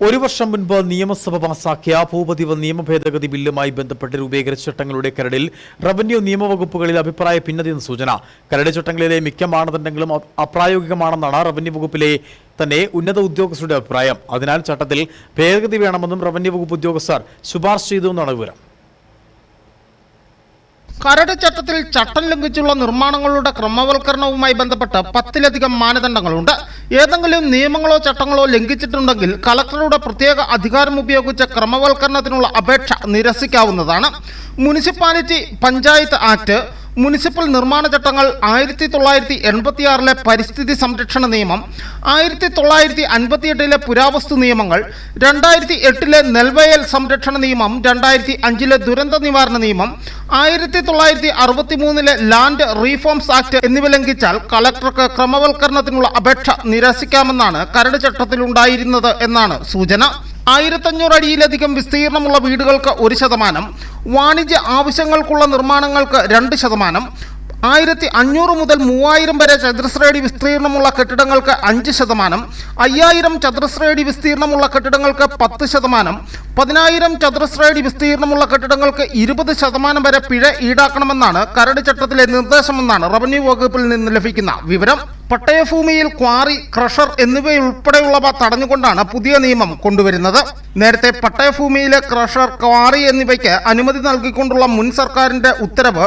ഒരു വർഷം മുൻപ് നിയമസഭ പാസാക്കിയ ഭൂപതിവ് നിയമ ഭേദഗതി ബില്ലുമായി ബന്ധപ്പെട്ട് രൂപീകരിച്ച ചട്ടങ്ങളുടെ കരടിൽ റവന്യൂ നിയമവകുപ്പുകളിൽ അഭിപ്രായ ഭിന്നതയെന്ന് സൂചന. കരട് ചട്ടങ്ങളിലെ മിക്ക മാനദണ്ഡങ്ങളും അപ്രായോഗികമാണെന്നാണ് റവന്യൂ വകുപ്പിലെ തന്നെ ഉന്നത ഉദ്യോഗസ്ഥരുടെ അഭിപ്രായം. അതിനാൽ ചട്ടത്തിൽ ഭേദഗതി വേണമെന്നും റവന്യൂ വകുപ്പ് ഉദ്യോഗസ്ഥർ ശുപാർശ ചെയ്തുവെന്നാണ് വിവരം. കരട് ചട്ടത്തിൽ ചട്ടം ലംഘിച്ചുള്ള നിർമ്മാണങ്ങളുടെ ക്രമവൽക്കരണവുമായി ബന്ധപ്പെട്ട് പത്തിലധികം മാനദണ്ഡങ്ങളുണ്ട്. ഏതെങ്കിലും നിയമങ്ങളോ ചട്ടങ്ങളോ ലംഘിച്ചിട്ടുണ്ടെങ്കിൽ കളക്ടറുടെ പ്രത്യേക അധികാരം ഉപയോഗിച്ച് ക്രമവൽക്കരണത്തിനുള്ള അപേക്ഷ നിരസിക്കാവുന്നതാണ്. മുനിസിപ്പാലിറ്റി പഞ്ചായത്ത് ആക്ട് മുനിസിപ്പൽ നിർമ്മാണ ചട്ടങ്ങൾ ആയിരത്തി തൊള്ളായിരത്തി എൺപത്തിയാറിലെ പരിസ്ഥിതി സംരക്ഷണ നിയമം ആയിരത്തി തൊള്ളായിരത്തി അൻപത്തിയെട്ടിലെ പുരാവസ്തു നിയമങ്ങൾ രണ്ടായിരത്തി എട്ടിലെ നെൽവയൽ സംരക്ഷണ നിയമം രണ്ടായിരത്തി അഞ്ചിലെ ദുരന്ത നിവാരണ നിയമം ആയിരത്തി തൊള്ളായിരത്തി അറുപത്തി മൂന്നിലെ ലാൻഡ് റീഫോംസ് ആക്ട് എന്നിവ ലംഘിച്ചാൽ കളക്ടർക്ക് ക്രമവൽക്കരണത്തിനുള്ള അപേക്ഷ നിരസിക്കാമെന്നാണ് കരട് ചട്ടത്തിലുണ്ടായിരുന്നത് എന്നാണ് സൂചന. ആയിരത്തഞ്ഞൂറ് അടിയിലധികം വിസ്തീർണമുള്ള വീടുകൾക്ക് ഒരു ശതമാനം വാണിജ്യ ആവശ്യങ്ങൾക്കുള്ള നിർമ്മാണങ്ങൾക്ക് രണ്ട് ശതമാനം ആയിരത്തി അഞ്ഞൂറ് മുതൽ മൂവായിരം വരെ ചതുരശ്രയടി വിസ്തീർണമുള്ള കെട്ടിടങ്ങൾക്ക് അഞ്ച് ശതമാനം അയ്യായിരം ചതുരശ്രയടി വിസ്തീർണമുള്ള കെട്ടിടങ്ങൾക്ക് പത്ത് ശതമാനം പതിനായിരം ചതുരശ്രയടി വിസ്തീർണമുള്ള കെട്ടിടങ്ങൾക്ക് ഇരുപത് ശതമാനം വരെ പിഴ ഈടാക്കണമെന്നാണ് കരട് ചട്ടത്തിലെ നിർദ്ദേശമെന്നാണ് റവന്യൂ വകുപ്പിൽ നിന്ന് ലഭിക്കുന്ന വിവരം. പട്ടയഭൂമിയിൽ ക്വാറി ക്രഷർ എന്നിവയുൾപ്പെടെയുള്ളവ തടഞ്ഞുകൊണ്ടാണ് പുതിയ നിയമം കൊണ്ടുവരുന്നത്. നേരത്തെ പട്ടയഭൂമിയിലെ ക്രഷർ ക്വാറി എന്നിവയ്ക്ക് അനുമതി നൽകിക്കൊണ്ടുള്ള മുൻ സർക്കാരിന്റെ ഉത്തരവ്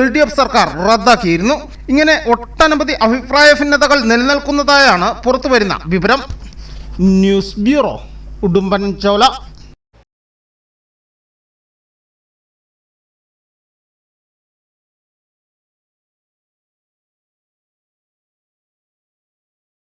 എൽ ഡി എഫ് സർക്കാർ റദ്ദാക്കിയിരുന്നു. ഇങ്ങനെ ഒട്ടനവധി അഭിപ്രായ ഭിന്നതകൾ നിലനിൽക്കുന്നതായാണ് പുറത്തുവരുന്ന വിവരം. ന്യൂസ് ബ്യൂറോ ഉടുമ്പൻ ചോല